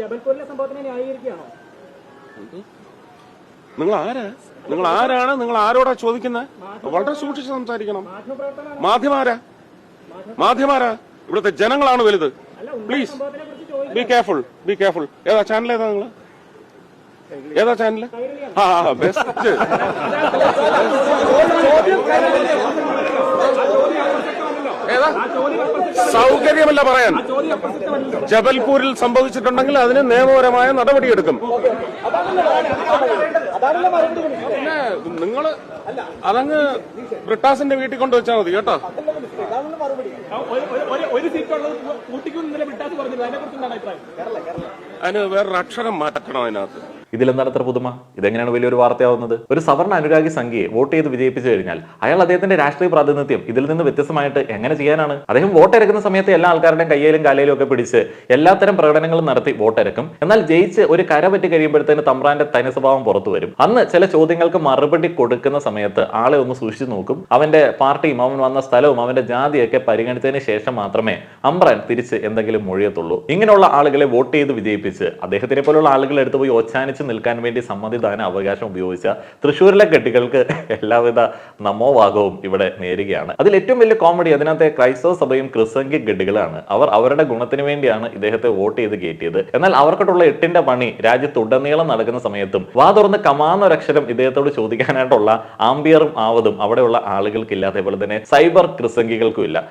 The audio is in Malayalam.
ജബൽപൂരിലെ സംഭവത്തിനെ ന്യായീകരിക്കുകയാണോ നിങ്ങൾ ആരാ നിങ്ങൾ ആരാണ് നിങ്ങൾ ആരോടാ ചോദിക്കുന്നത് വളരെ സൂക്ഷിച്ച് സംസാരിക്കണം മാധ്യമാരാ മാധ്യമാരാ ഇവിടുത്തെ ജനങ്ങളാണ് വലുത് please be careful be careful ഏതാ ചാനൽ ഏതാ നിങ്ങൾ ഏതാ ചാനൽ ആ ബെസ്റ്റ് ഏതാ സൗകര്യമല്ല പറയാൻ. ജബൽപൂരിൽ സംഭവിച്ചിട്ടുണ്ടെങ്കിൽ അതിന് നിയമപരമായ നടപടിയെടുക്കും. പിന്നെ നിങ്ങൾ അതങ്ങ് ബ്രിട്ടാസിന്റെ വീട്ടിൽ കൊണ്ട് വെച്ചാൽ മതി കേട്ടോ. അതിന് വേറൊരു അക്ഷരം മാറ്റണം അതിനകത്ത്. ഇതിലെന്താണ് അത്ര പുതുമ? ഇതെങ്ങനെയാണ് വലിയൊരു വാർത്തയാവുന്നത്? ഒരു സവർണ അനുരാഗി സംഖ്യയെ വോട്ട് ചെയ്ത് വിജയിപ്പിച്ചു കഴിഞ്ഞാൽ അയാൾ അദ്ദേഹത്തിന്റെ രാഷ്ട്രീയ പ്രാതിനിധ്യം ഇതിൽ നിന്ന് വ്യത്യസ്തമായിട്ട് എങ്ങനെ ചെയ്യാനാണ്? അദ്ദേഹം വോട്ട് ഇറക്കുന്ന സമയത്ത് എല്ലാ ആൾക്കാരുടെയും കയ്യിലും കാലയിലും ഒക്കെ പിടിച്ച് എല്ലാത്തരം പ്രകടനങ്ങളും നടത്തി വോട്ടെടുക്കും എന്നാൽ ജയിച്ച് ഒരു കര പറ്റി കഴിയുമ്പോഴത്തേന് തമ്പ്രാന്റെ തനി സ്വഭാവം പുറത്തു വരും. അന്ന് ചില ചോദ്യങ്ങൾക്ക് മറുപടി കൊടുക്കുന്ന സമയത്ത് ആളെ ഒന്ന് സൂക്ഷിച്ചു നോക്കും. അവന്റെ പാർട്ടിയും അവൻ വന്ന സ്ഥലവും അവന്റെ ജാതിയൊക്കെ പരിഗണിച്ചതിന് ശേഷം മാത്രമേ അമ്പ്രാൻ തിരിച്ച് എന്തെങ്കിലും മൊഴിയത്തുള്ളൂ. ഇങ്ങനെയുള്ള ആളുകളെ വോട്ട് ചെയ്ത് വിജയിപ്പിച്ച് അദ്ദേഹത്തിനെ പോലുള്ള ആളുകൾ എടുത്തു പോയി ഒച്ചാനിച്ച് നിൽക്കാൻ വേണ്ടി സമ്മതിദാന അവകാശം ഉപയോഗിച്ച തൃശ്ശൂരിലെ കെട്ടികൾക്ക് എല്ലാവിധ നമോവാകവും ഇവിടെ നേരുകയാണ്. അതിൽ ഏറ്റവും വലിയ കോമഡി അതിനകത്തെ ക്രൈസ്തവ സഭയും ക്രിസ്തംഗി ഗഡുകളാണ്. അവർ അവരുടെ ഗുണത്തിന് വേണ്ടിയാണ് ഇദ്ദേഹത്തെ വോട്ട് ചെയ്ത് കയറ്റിയത്. എന്നാൽ അവർക്കിട്ടുള്ള എട്ടിന്റെ പണി രാജ്യത്തുടനീളം നടക്കുന്ന സമയത്തും വാ തുറന്ന് കമാന്നൊരക്ഷരം ഇദ്ദേഹത്തോട് ചോദിക്കാനായിട്ടുള്ള ആംബിയറും ആവതും അവിടെയുള്ള ആളുകൾക്കില്ല. അതേപോലെ തന്നെ സൈബർ ക്രിസംഗികൾക്കും ഇല്ല.